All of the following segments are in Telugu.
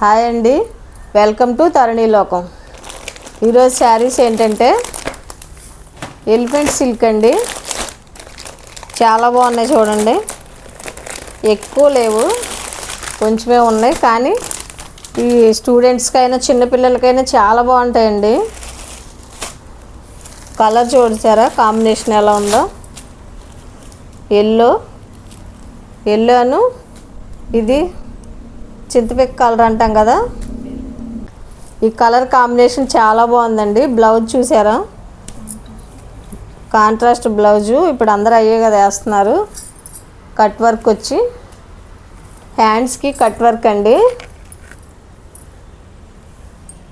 హాయ్ అండి. వెల్కమ్ టు తరణి లోకం. ఈరోజు శారీస్ ఏంటంటే ఎలిఫెంట్ సిల్క్ అండి. చాలా బాగున్నాయి చూడండి. ఎక్కువ లేవు. కొంచెమే ఉన్నాయి కానీ ఈ స్టూడెంట్స్కైనా చిన్నపిల్లలకైనా చాలా బాగుంటాయండి. కలర్ చూసారా? కాంబినేషన్ ఎలా ఉందో. ఎల్లో ఎల్లోను ఇది చింతపిక్క కలర్ అంటాం కదా? ఈ కలర్ కాంబినేషన్ చాలా బాగుందండి. బ్లౌజ్ చూసారా? Contrast blouse. ఇప్పుడు అందరూ అయ్యే కదా వేస్తున్నారు. కట్ వర్క్ వచ్చి. హ్యాండ్స్కి కట్ వర్క్ అండి.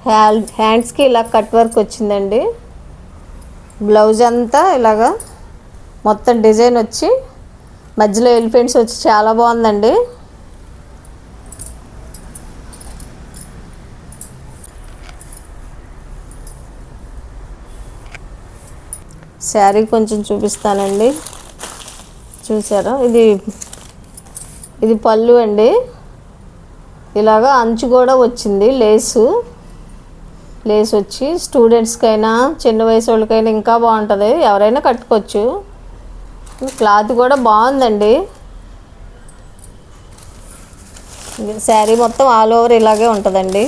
హ్యాల్ హ్యాండ్స్కి ఇలా కట్ వర్క్ వచ్చిందండి. బ్లౌజ్ అంతా ఇలాగా మొత్తం డిజైన్ వచ్చి మధ్యలో ఎలిఫెంట్స్ వచ్చి చాలా బాగుందండి. శారీ కొంచెం చూపిస్తానండి. చూసారా? ఇది ఇది పళ్ళు అండి. ఇలాగా అంచు కూడా వచ్చింది లేసు. లేస్ వచ్చి స్టూడెంట్స్కైనా చిన్న వయసు వాళ్ళకైనా ఇంకా బాగుంటుంది. ఎవరైనా కట్టుకోవచ్చు. క్లాత్ కూడా బాగుందండి. శారీ మొత్తం ఆల్ ఓవర్ ఇలాగే ఉంటుందండి.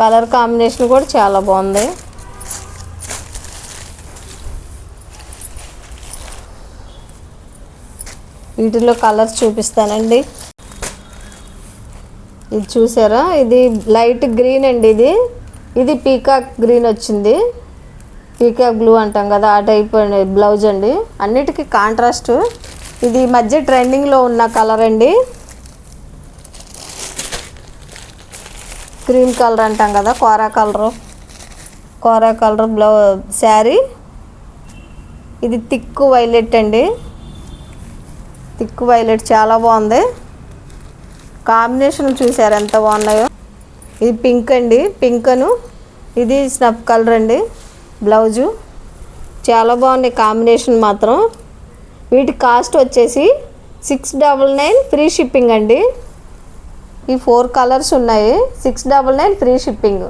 కలర్ కాంబినేషన్ కూడా చాలా బాగుంది. వీటిలో కలర్స్ చూపిస్తానండి. ఇది చూసారా? ఇది లైట్ గ్రీన్ అండి ఇది. ఇది పీకాక్ గ్రీన్ వచ్చింది. పీకాక్ బ్లూ అంటాం కదా ఆ టైప్ అండి బ్లౌజ్ అండి. అన్నిటికీ కాంట్రాస్ట్. ఇది మధ్య ట్రెండింగ్లో ఉన్న కలర్ అండి. క్రీమ్ కలర్ అంటాం కదా కోరా కలరు. కోరా కలర్ బ్లౌ శారీ. ఇది తిక్కు వైలెట్ అండి. థిక్ వైలెట్ చాలా బాగుంది. కాంబినేషన్ చూసారు ఎంత బాగున్నాయో? ఇది పింక్ అండి. పింకను ఇది స్నఫ్ కలర్ అండి. బ్లౌజు. చాలా బాగున్నాయి కాంబినేషన్ మాత్రం. వీటి కాస్ట్ వచ్చేసి six double nine free shipping అండి. ఈ ఫోర్ కలర్స్ ఉన్నాయి. Six double nine free shipping.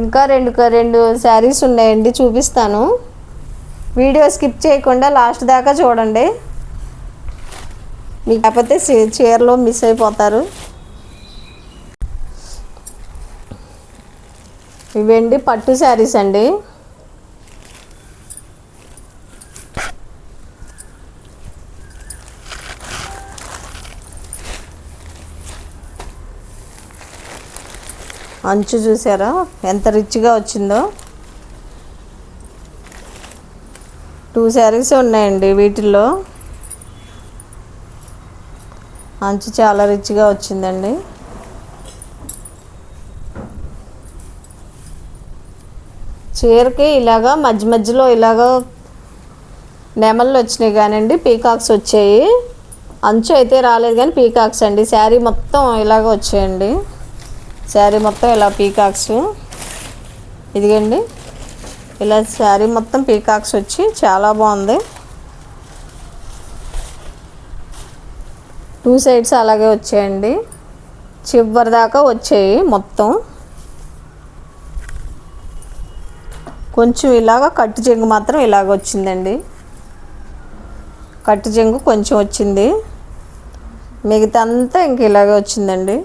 ఇంకా రెండు రెండు శారీస్ ఉన్నాయండి. చూపిస్తాను. వీడియో స్కిప్ చేయకుండా లాస్ట్ దాకా చూడండి. మీకు కాకపోతే చీరలో మిస్ అయిపోతారు. ఇవండి పట్టు శారీస్ అండి. అంచు చూసారా? ఎంత రిచ్గా వచ్చిందో. టూ శారీస్ ఉన్నాయండి వీటిల్లో. అంచు చాలా రిచ్గా వచ్చిందండి. చీరకి ఇలాగా మధ్య మధ్యలో ఇలాగ నెమళ్ళు వచ్చినాయి కానివ్వండి పీకాక్స్ వచ్చాయి. అంచు అయితే రాలేదు కానీ పీకాక్స్ అండి. శారీ మొత్తం ఇలాగ వచ్చాయండి. శారీ మొత్తం ఇలా పీకాక్స్ ఇదిగండి. ఇలా శారీ మొత్తం పీకాక్స్ వచ్చి చాలా బాగుంది. టూ సైడ్స్ అలాగే వచ్చాయండి. చివరి దాకా వచ్చాయి మొత్తం. కొంచెం ఇలాగ కట్టు చెంగు మాత్రం ఇలాగ వచ్చిందండి. కట్టు చెంగు కొంచెం వచ్చింది. మిగతా అంతా ఇంక ఇలాగే వచ్చిందండి.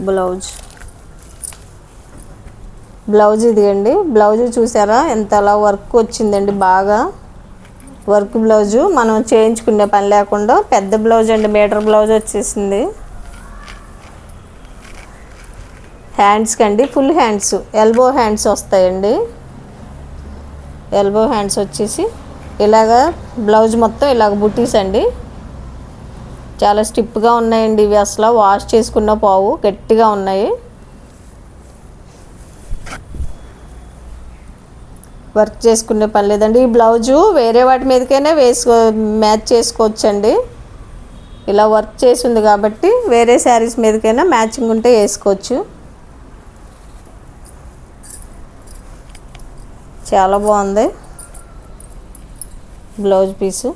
బ్లౌజ్. బ్లౌజ్ ఇదిగండి. బ్లౌజ్ చూసారా? ఎంత అలా వర్క్ వచ్చిందండి బాగా. Work blouse. మనం చేయించుకునే పని లేకుండా పెద్ద బ్లౌజ్ అండి. మీటర్ బ్లౌజ్ వచ్చేసింది. హ్యాండ్స్కి అండి. ఫుల్ హ్యాండ్స్ ఎల్బో హ్యాండ్స్ వస్తాయండి. ఎల్బో హ్యాండ్స్ వచ్చేసి ఇలాగ బ్లౌజ్ మొత్తం ఇలాగ బుట్టీస్ అండి. చాలా స్టిప్గా ఉన్నాయండి. ఇవి అసలు వాష్ చేసుకున్న పోవు. గట్టిగా ఉన్నాయి. వర్క్ చేసుకునే పని లేదండి. ఈ బ్లౌజు వేరే వాటి మీదకైనా వేసుకో మ్యాచ్ చేసుకోవచ్చండి. ఇలా వర్క్ చేసి ఉంది కాబట్టి వేరే శారీస్ మీదకైనా మ్యాచింగ్ ఉంటే వేసుకోవచ్చు. చాలా బాగుంది. Blouse piece.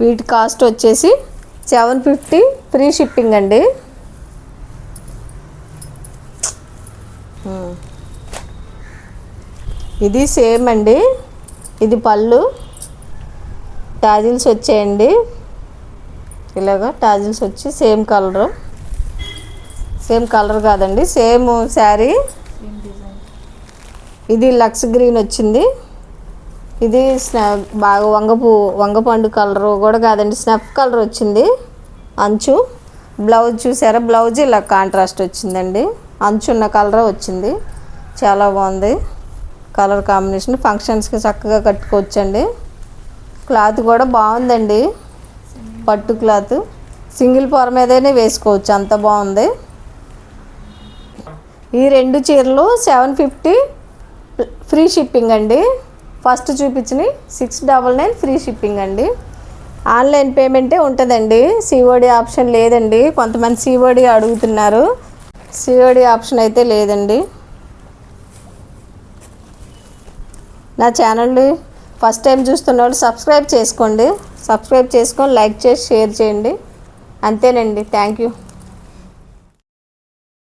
వీటి కాస్ట్ వచ్చేసి సెవెన్ ఫిఫ్టీ ఫ్రీ షిప్పింగ్ అండి. ఇది సేమ్ అండి. ఇది పళ్ళు. టాజిల్స్ వచ్చాయండి. ఇలాగా టాజిల్స్ వచ్చి సేమ్ కలరు. సేమ్ కలర్ కాదండి. సేమ్ శారీ. ఇది లక్స్ గ్రీన్ వచ్చింది. ఇది స్నా బాగా వంగపు వంగపండు కలరు కూడా కాదండి. స్నఫ్ కలర్ వచ్చింది. అంచు. బ్లౌజ్ చూసారా? బ్లౌజ్ ఇలా కాంట్రాస్ట్ వచ్చిందండి. అంచు ఉన్న కలర్ వచ్చింది. చాలా బాగుంది. కలర్ కాంబినేషన్ ఫంక్షన్స్కి చక్కగా కట్టుకోవచ్చండి. క్లాత్ కూడా బాగుందండి. పట్టు క్లాత్. సింగిల్ పొర మీదనే వేసుకోవచ్చు. అంత బాగుంది. ఈ రెండు చీరలు సెవెన్ ఫిఫ్టీ ఫ్రీ షిప్పింగ్ అండి. ఫస్ట్ చూపించిన six double nine free shipping అండి. ఆన్లైన్ పేమెంటే ఉంటుందండి. సిఓడి ఆప్షన్ లేదండి. కొంతమంది సిఓడి అడుగుతున్నారు. సిఓడి ఆప్షన్ అయితే లేదండి. నా ఛానల్ని ఫస్ట్ టైం చూస్తున్న వాళ్ళు సబ్స్క్రైబ్ చేసుకోండి. సబ్స్క్రైబ్ చేసుకొని లైక్ చేసి షేర్ చేయండి. అంతేనండి. Thank you.